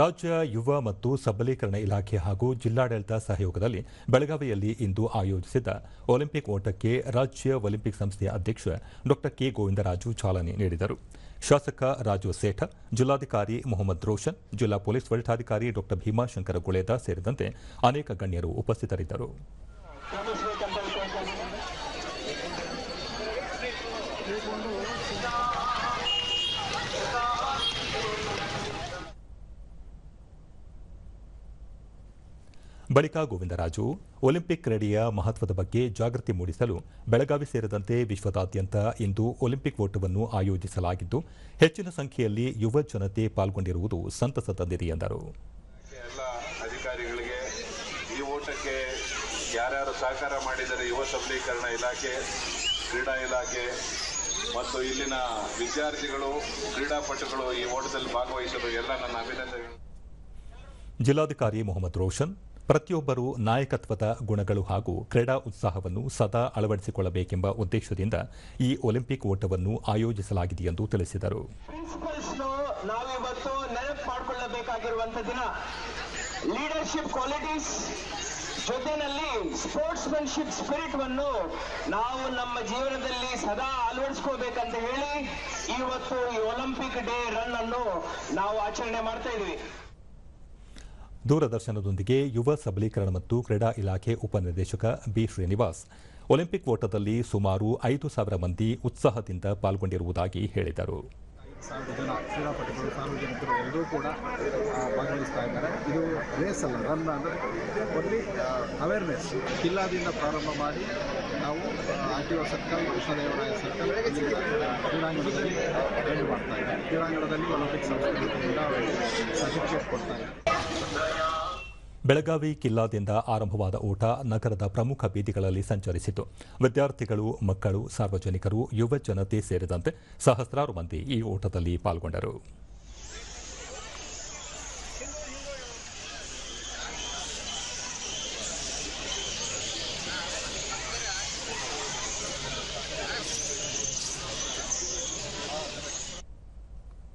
ರಾಜ್ಯ ಯುವ ಮತ್ತು ಸಬಲೀಕರಣ ಇಲಾಖೆ ಹಾಗೂ ಜಿಲ್ಲಾಡಳಿತ ಸಹಯೋಗದಲ್ಲಿ ಬೆಳಗಾವಿಯಲ್ಲಿ ಇಂದು ಆಯೋಜಿಸಿದ್ದ ಒಲಿಂಪಿಕ್ ಓಟಕ್ಕೆ ರಾಜ್ಯ ಒಲಿಂಪಿಕ್ ಸಂಸ್ಥೆಯ ಅಧ್ಯಕ್ಷ ಡಾ ಕೆ ಗೋವಿಂದರಾಜು ಚಾಲನೆ ನೀಡಿದರು. ಶಾಸಕ ರಾಜು ಸೇಠ, ಜಿಲ್ಲಾಧಿಕಾರಿ ಮೊಹಮ್ಮದ್ ರೋಷನ್, ಜಿಲ್ಲಾ ಪೊಲೀಸ್ ವರಿಷ್ಠಾಧಿಕಾರಿ ಡಾ ಭೀಮಾಶಂಕರ ಗುಳೇದ ಸೇರಿದಂತೆ ಅನೇಕ ಗಣ್ಯರು ಉಪಸ್ಥಿತರಿದ್ದರು. ಬಳಿಕ ಗೋವಿಂದರಾಜು ಒಲಿಂಪಿಕ್ ಕ್ರೀಡೆಯ ಮಹತ್ವದ ಬಗ್ಗೆ ಜಾಗೃತಿ ಮೂಡಿಸಲು ಬೆಳಗಾವಿ ಸೇರಿದಂತೆ ವಿಶ್ವದಾದ್ಯಂತ ಇಂದು ಒಲಿಂಪಿಕ್ ಓಟವನ್ನು ಆಯೋಜಿಸಲಾಗಿದ್ದು ಹೆಚ್ಚಿನ ಸಂಖ್ಯೆಯಲ್ಲಿ ಯುವ ಜನತೆ ಪಾಲ್ಗೊಂಡಿರುವುದು ಸಂತಸ ತಂದಿದೆ ಎಂದರು. ಎಲ್ಲ ಅಧಿಕಾರಿಗಳಿಗೆ ಈ ಓಟಕ್ಕೆ ಯಾರ್ಯಾರು ಸಹಕಾರ ಮಾಡಿದರೆ ಯುವ ಸಬಲೀಕರಣ ಇಲಾಖೆ ಕ್ರೀಡಾ ಇಲಾಖೆ ಮತ್ತು ಇಲ್ಲಿನ ವಿದ್ಯಾರ್ಥಿಗಳು ಕ್ರೀಡಾಪಟುಗಳು ಈ ಓಟದಲ್ಲಿ ಭಾಗವಹಿಸಲು ಎಲ್ಲ ನನ್ನ ಅಭಿನಂದನೆಗಳು. ಜಿಲ್ಲಾಧಿಕಾರಿ ಮೊಹಮ್ಮದ್ ರೋಷನ್ ಪ್ರತಿಯೊಬ್ಬರೂ ನಾಯಕತ್ವದ ಗುಣಗಳು ಹಾಗೂ ಕ್ರೀಡಾ ಉತ್ಸಾಹವನ್ನು ಸದಾ ಅಳವಡಿಸಿಕೊಳ್ಳಬೇಕೆಂಬ ಉದ್ದೇಶದಿಂದ ಈ ಒಲಿಂಪಿಕ್ ಓಟವನ್ನು ಆಯೋಜಿಸಲಾಗಿದೆ ಎಂದು ತಿಳಿಸಿದರು. ಲೀಡರ್ಶಿಪ್ ಕ್ವಾಲಿಟೀಸ್ ಜೊತೆನಲ್ಲಿ ಸ್ಪೋರ್ಟ್ಸ್ಮನ್ಶಿಪ್ ಸ್ಪಿರಿಟ್ ಅನ್ನು ನಾವು ನಮ್ಮ ಜೀವನದಲ್ಲಿ ಸದಾ ಅಳವಡಿಸ್ಕೋಬೇಕಂತ ಹೇಳಿ ಇವತ್ತು ಈ ಒಲಿಂಪಿಕ್ ಡೇ ರನ್ ಅನ್ನು ನಾವು ಆಚರಣೆ ಮಾಡ್ತಾ ಇದ್ವಿ. ದೂರದರ್ಶನದೊಂದಿಗೆ ಯುವ ಸಬಲೀಕರಣ ಮತ್ತು ಕ್ರೀಡಾ ಇಲಾಖೆ ಉಪನಿರ್ದೇಶಕ ಬಿ ಶ್ರೀನಿವಾಸ್ ಒಲಿಂಪಿಕ್ ಓಟದಲ್ಲಿ ಸುಮಾರು ಐದು ಸಾವಿರ ಮಂದಿ ಉತ್ಸಾಹದಿಂದ ಪಾಲ್ಗೊಂಡಿರುವುದಾಗಿ ಹೇಳಿದರು ಸಾವಿರ ಜನ ಕ್ರೀಡಾಪಟುಗಳು ಸಾರ್ವಜನಿಕರು ಎಲ್ಲರೂ ಕೂಡ ಭಾಗವಹಿಸ್ತಾ ಇದ್ದಾರೆ ಇದು ರೇಸ್ ಅಲ್ಲ ರನ್ ಅಂದರೆ ಒನ್ಲಿ ಅವೇರ್ನೆಸ್ ಕಿಲ್ಲಾದಿಂದ ಪ್ರಾರಂಭ ಮಾಡಿ ನಾವು R T O circle Krishnadevaraya circle ಕ್ರೀಡಾಂಗಣದಲ್ಲಿ ಮಾಡ್ತಾ ಇದ್ದಾರೆ ಕ್ರೀಡಾಂಗಣದಲ್ಲಿ ಒಲಿಂಪಿಕ್ ಸಂಸ್ಥೆಗಳಿಂದ ಸರ್ಟಿಫಿಕೇಟ್ ಕೊಡ್ತಾ ಇದ್ದೀವಿ ಬೆಳಗಾವಿ ಕಿಲ್ಲಾದಿಂದ ಆರಂಭವಾದ ಓಟ ನಗರದ ಪ್ರಮುಖ ಬೀದಿಗಳಲ್ಲಿ ಸಂಚರಿಸಿತು. ವಿದ್ಯಾರ್ಥಿಗಳು, ಮಕ್ಕಳು, ಸಾರ್ವಜನಿಕರು ಯುವಜನತೆ ಸೇರಿದಂತೆ ಸಹಸ್ರಾರು ಮಂದಿ ಈ ಓಟದಲ್ಲಿ ಪಾಲ್ಗೊಂಡರು.